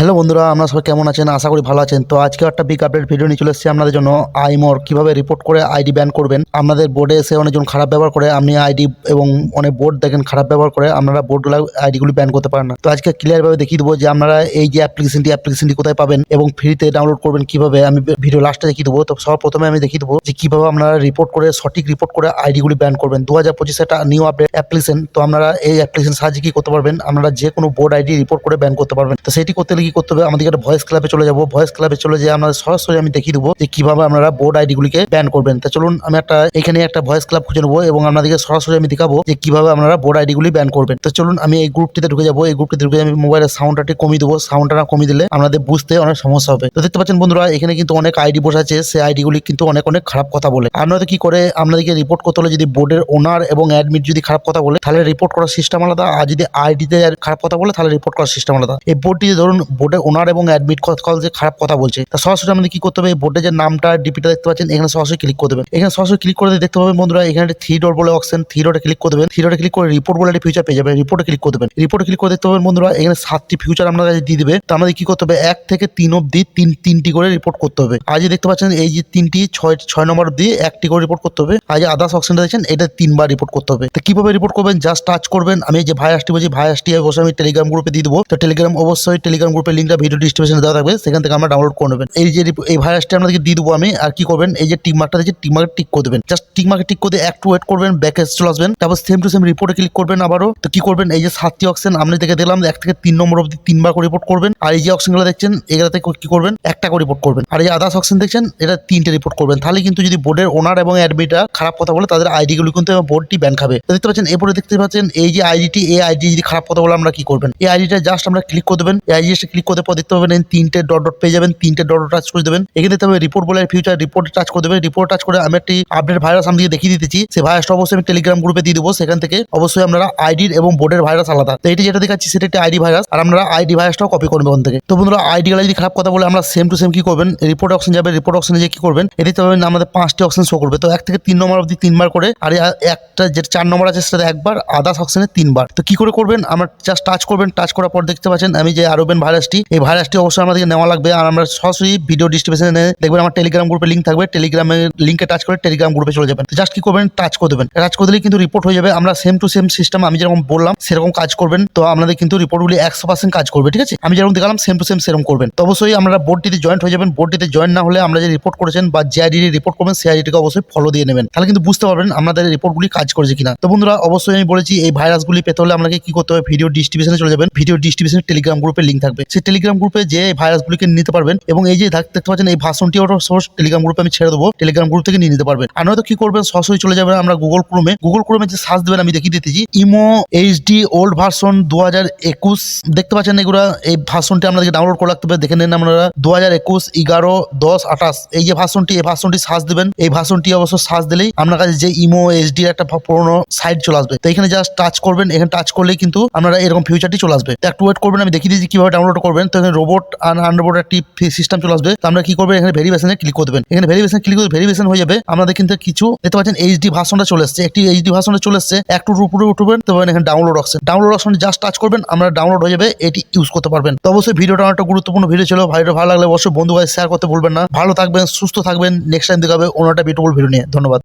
Hello বন্ধুরা, আমরা সবাই কেমন আছেন? আশা করি ভালো আছেন। তো আজকে একটা বিগ আপডেট ভিডিও নিয়ে চলে এসেছি আপনাদের জন্য। আইমোর কীভাবে রিপোর্ট করে আইডি ব্যান করবেন? আপনাদের বোর্ডে এসে অনেকজন খারাপ ব্যবহার করে, আপনি আইডি এবং অনেক বোর্ড দেখেন খারাপ ব্যবহার করে, আপনারা বোর্ডগুলো আইডিগুলি ব্যান করতে পারেন না। তো আজকে ক্লিয়ারভাবে দেখিয়ে দেবো যে আপনারা এই যে অ্যাপ্লিকেশনটি অ্যাপ্লিকেশনটি কোথায় পাবেন এবং ফ্রিতে ডাউনলোড করবেন কীভাবে, আমি ভিডিও লাস্টে দেখিয়ে দেবো। তো সব প্রথমে আমি দেখিয়ে দেবো যে কীভাবে আপনারা রিপোর্ট করে, সঠিক রিপোর্ট করে আইডিগুলি ব্যান করবেন। দু হাজার পঁচিশে একটা নিউ আপডেট অ্যাপ্লিকেশন তো আপনারা এই অ্যাপ্লিকেশন সাহায্যে কি করতে পারবেন? আপনারা যে কোনো বোর্ড আইডি রিপোর্ট করে ব্যান করতে পারবেন। তো সেটি করতে গেলে করতে হবে, আমাদেরকে একটা ভয়েস ক্লাবে চলে যাব। ভয়েস ক্লাবে চলে যেয়ে আমরা সরাসরি আমি দেখিয়ে দেবো যে কীভাবে আপনারা বোর্ড আইডি গুলিকে ব্যান করবেন। তা চলুন, আমি একটা, এখানে একটা ভয়েস ক্লাব খুঁজে নেব এবং আপনাদেরকে সরাসরি আমি দেখাবো যে কীভাবে আপনারা বোর্ড আইডি গুলি ব্যান করবেন। তো চলুন, আমি এই গ্রুপটিতে ঢুকে যাব। এই গ্রুপটিতে ঢুকে আমি মোবাইলের সাউন্ডটা কমিয়ে দেবো। সাউন্ডটা না কমিয়ে দিলে আপনাদের বুঝতে অনেক সমস্যা হবে। তো দেখতে পাচ্ছেন বন্ধুরা, এখানে কিন্তু অনেক আইডি বসে আছে। সেই আইডি গুলি কিন্তু অনেক অনেক খারাপ কথা বলে। নয়তো কি করে, আপনাদেরকে রিপোর্ট করতে হলে যদি বোর্ডের ওনার এবং অ্যাডমিট যদি খারাপ কথা বলে, তাহলে রিপোর্ট করার সিস্টেম আলাদা। আর যদি আইডিতে খারাপ কথা বলে, তাহলে রিপোর্ট করার সিস্টেম আলাদা। এই বোর্ডটিতে ধরুন বোর্ডের ওনার এবং অ্যাডমিট কল যে খারাপ কথা বলছে, তা সরাসরি আমাদের কি করতে হবে? এই বোর্ডের যে নামটা ডিপিটা দেখতে পাচ্ছেন, এখানে সরাসরি ক্লিক করে দেবেন। এখানে সরাসরি ক্লিক করে দেখতে পাবেন বন্ধুরা, এখানে থ্রি ডট বলে অপশন থ্রি ডটে ক্লিক করে দেবেন। থ্রি ডটে ক্লিক করে রিপোর্ট বলে একটা ফিউচার পেয়ে যাবেন রিপোর্টে ক্লিক করে দেবেন। রিপোর্টে ক্লিক করে দেখতে পাবেন বন্ধুরা, এখানে সাতটি ফিউচার আপনার কাছে দিয়ে দিবে। তা আমাদের কি করতে হবে? এক থেকে তিন অব্দি তিন, তিনটি করে রিপোর্ট করতে হবে। আজ দেখতে পাচ্ছেন, এই যে তিনটি, ছয় ছয় নম্বর অব্দি একটি করে রিপোর্ট করতে হবে। আজ আদার্স অপশনটা দেখছেন, এটা তিনবার রিপোর্ট করতে হবে। তো কীভাবে রিপোর্ট করবেন? জাস্ট টাচ করবেন। আমি যে ভাইরাসটি বলছি ভাইরাসটি অবশ্যই আমি টেলিগ্রাম গ্রুপে দিয়ে দেবো। তো টেলিগ্রাম অবশ্যই টেলিগ্রাম গ্রুপের লিঙ্কটা ভিডিও ডিসক্রিপশনে দেওয়া থাকবে, সেখান থেকে আমরা ডাউনলোড করে নেবেন। এই যে এই ভাইরাসটি আপনাদেরকে দিয়ে দেবো আমি, আর কি করবেন, এই যে টিক মার্কটা দেখছি টিক করে দেবেন। জাস্ট টিক মার্কে টিক করে একটু ওয়েট করবেন ব্যাকে চলে আসবেন, তারপর সেম টু সেম রিপোর্টে ক্লিক করবেন আবারও। তো কি করবেন, এই যে সাতটি অপশন আপনি দেখে দিলাম, এক থেকে তিন নম্বর অব্দি তিনবার করে রিপোর্ট করবেন। আর এই যে অপশনগুলো দেখছেন, এগুলোতে কি করবেন, একটা করে রিপোর্ট করবেন। আর এই আদার্স অপশন দেখছেন, এটা তিনটে রিপোর্ট করবেন। তাহলে কিন্তু যদি বোর্ডের ওনার এবং অ্যাডমিটা খারাপ কথা বলে, তাদের আইডিগুলো কিন্তু বোর্ডটি ব্যান খাবে। দেখতে পাচ্ছেন, এরপরে দেখতে পাচ্ছেন, এই যে আইডিটি এই আইডি যদি খারাপ কথা বলে, আমরা কি করবেন? এই আইডিটা জাস্ট আমরা ক্লিক করে দেবেন। এই আইডিটা ক্লিক করতে পর, দেখতে পাবেন তিনটে ডট ডট পেয়ে যাবেন, তিনটে ডট টাচ করে দেবেন। এখানে দেখতে হবে রিপোর্ট বলে ফিউচার রিপোর্ট টাচ করে দেবেন। রিপোর্ট টাচ করে আমি একটি আপডেট ভাইরাস আমি দেখিয়ে দিতেছি। সেই ভাইরাসটা অবশ্যই আমি টেলিগ্রাম গ্রুপে দিয়ে দেবো। সেখান থেকে অবশ্যই আপনারা আইডির এবং বোর্ডের ভাইরাস আলাদা। তো এটি যেটা দেখাচ্ছি, সেটা একটি আইডি ভাইরাস আর আমরা আইডি ভাইরাসটাও কপি করব ওখান থেকে। তো বন্ধুরা আইডি গুলো যদি খারাপ কথা বলে, আমরা সেম টু সেম কি করবেন? রিপোর্ট অপশন যাবে রিপোর্ট অপশনে যে কি করবেন? এদিকে পাবেন আমাদের পাঁচটি অপশন শো করবে। তো এক থেকে তিন নম্বর অবধি তিনবার করে, আর একটা যেটা চার নম্বর আছে সেটা একবার আদার্স অপশনে তিনবার। তো কি করে করবেন? আমার জাস্ট টাচ করবেন। টাচ করার পর দেখতে পাচ্ছেন, আমি যে আরোবেন ভাইরাসটি, এই ভাইরাসটি অবশ্যই আমাদেরকে নেওয়া লাগবে। আর আমরা সরাসরি ভিডিও ডিস্ট্রিবিউশনে দেখবেন আমার টেলিগ্রাম গ্রুপে লিঙ্ক থাকবে। টেলিগ্রামের লিঙ্কে টাচ করে টেলিগ্রাম গ্রুপে চলে যাবেন। জাস্ট কি করবেন? টাচ করে দেবেন। টাচ করে দিলে কিন্তু রিপোর্ট হয়ে যাবে। আমরা সেম টু সেম সিস্টেম আমি যেরকম বললাম, সেরকম কাজ করবেন। তো আপনাদের কিন্তু রিপোর্টগুলি একশো পার্সেন্ট কাজ করবে, ঠিক আছে? আমি যেরকম দেখালাম সেম টু সেম সেরকম করবেন। তো অবশ্যই আমরা বোর্ডটিতে জয়েন্ট হয়ে যাবেন। বোর্ডটিতে জয়েন না হলে আমরা যে রিপোর্ট করেছেন বা যে আইডি রিপোর্ট করবেন সেই আইডিটিকে অবশ্যই ফলো দিয়ে নেবেন। তাহলে কিন্তু বুঝতে পারবেন আমাদের রিপোর্টগুলি কাজ করেছে কিনা। তো বন্ধুরা, অবশ্যই আমি বলেছি, এই ভাইরাসগুলি পেতে হলে আপনাকে কি করতে হবে? ভিডিও ডিস্ট্রিবিউশনে চলে যাবেন। ভিডিও ডিস্ট্রিবিউশনের টেলিগ্রাম গ্রুপে লিঙ্ক থাকবে। সেই টেলিগ্রাম গ্রুপে যে ভাইরাসগুলিকে নিতে পারবেন এবং এই যে দেখ- দেখতে পাচ্ছেন এই ভাষণটি সোর্স টেলিগ্রাম গ্রুপে আমি ছেড়ে দেবো। টেলিগ্রাম গ্রুপ থেকে নিয়ে নিতে পারবেন। আর নয়তো কি করবেন? সরাসরি চলে যাবেন আমরা গুগল ক্রোমে গুগল ক্রোমে যে সার্চ দেবেন, আমি দেখিয়ে দিতেছি। ইমো এইচডি ওল্ড ভার্সন দু হাজার একুশ। দেখতে পাচ্ছেন এগুলো, এই ভাষণটি আপনাদেরকে ডাউনলোড করে রাখতে হবে। দেখে নেন আপনারা দু হাজার একুশ, এগারো, দশ, আঠাশ। এই যে ভাষণটি, এই ভাষণটি সার্চ দেবেন। এই ভাষণটি অবশ্য সার্চ দিলেই আপনার কাছে যে ইমো এইচডি একটা পুরোনো সাইট চলে আসবে। তো এখানে জাস্ট টাচ করবেন। এখানে টাচ করলেই কিন্তু আপনারা এরকম ফিউচারটি চলে আসবে। তো একটু ওয়েট করবেন, আমি দেখিয়ে দিচ্ছি কীভাবে ডাউনলোড করবেন তো এখানে রোবট আর আনরোবট একটি সিস্টেম চলে আসবে। তো আমরা কি করবেন এখানে ভেরিফিকেশনে ক্লিক করে দেবেন। এখানে ভেরিফিকেশন ক্লিক করে ভেরিফিকেশন হয়ে যাবে। আমাদের কিন্তু কিছু দেখতে পাচ্ছেন এইচডি ভার্সনটা চলে এসেছে। একটি এইচডি ভার্সনটা চলে এসেছে। একটু উপরে উঠবেন তো এখানে download option download option just touch করবেন, আমরা ডাউনলোড হয়ে যাবে, এটি ইউজ করতে পারবেন। তো অবশ্যই ভিডিওটা একটা গুরুত্বপূর্ণ ভিডিও ছিল। ভিডিও ভালো লাগলে অবশ্যই বন্ধু ভাই শেয়ার করতে ভুলবেন না। ভালো থাকবেন, সুস্থ থাকবেন। নেক্সট টাইম দেখাবে অন্য একটা বিউটিফুল ভিডিও নিয়ে। ধন্যবাদ।